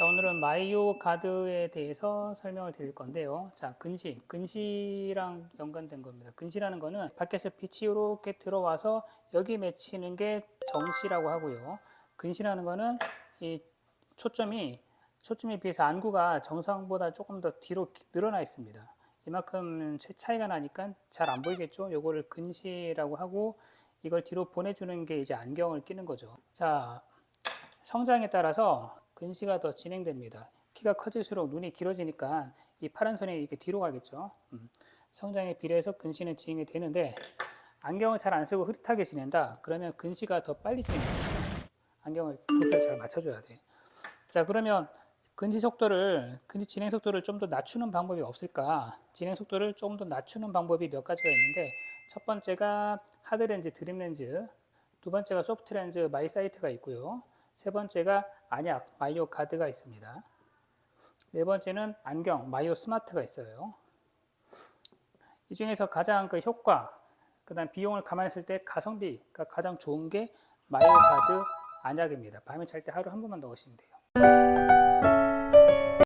자, 오늘은 마이오 가드에 대해서 설명을 드릴 건데요. 자, 근시. 근시랑 연관된 겁니다. 근시라는 거는 밖에서 빛이 이렇게 들어와서 여기 맺히는 게 정시라고 하고요. 근시라는 거는 이 초점이 초점에 비해서 안구가 정상보다 조금 더 뒤로 늘어나 있습니다. 이만큼 차- 차이가 나니까 잘 안 보이겠죠? 요거를 근시라고 하고 이걸 뒤로 보내주는 게 이제 안경을 끼는 거죠. 자, 성장에 따라서 근시가 더 진행됩니다. 키가 커질수록 눈이 길어지니까 이 파란 선이 이렇게 뒤로 가겠죠. 음, 성장에 비례해서 근시는 진행이 되는데 안경을 잘 안 쓰고 흐릿하게 지낸다. 그러면 근시가 더 빨리 진행됩니다. 안경을 도수를 잘 맞춰줘야 돼. 자, 그러면 근시 속도를, 근시 진행 속도를 좀 더 낮추는 방법이 없을까? 진행 속도를 조금 더 낮추는 방법이 몇 가지가 있는데, 첫 번째가 하드 렌즈, 드림 렌즈, 두 번째가 소프트 렌즈, 마이 사이트가 있고요. 세 번째가 안약, 마이오 가드가 있습니다. 네 번째는 안경, 마이오 스마트가 있어요. 이 중에서 가장 그 효과, 그 다음 비용을 감안했을 때 가성비가 가장 좋은 게 마이오 가드 안약입니다. 밤에 잘 때 하루 한 번만 넣으시면 돼요.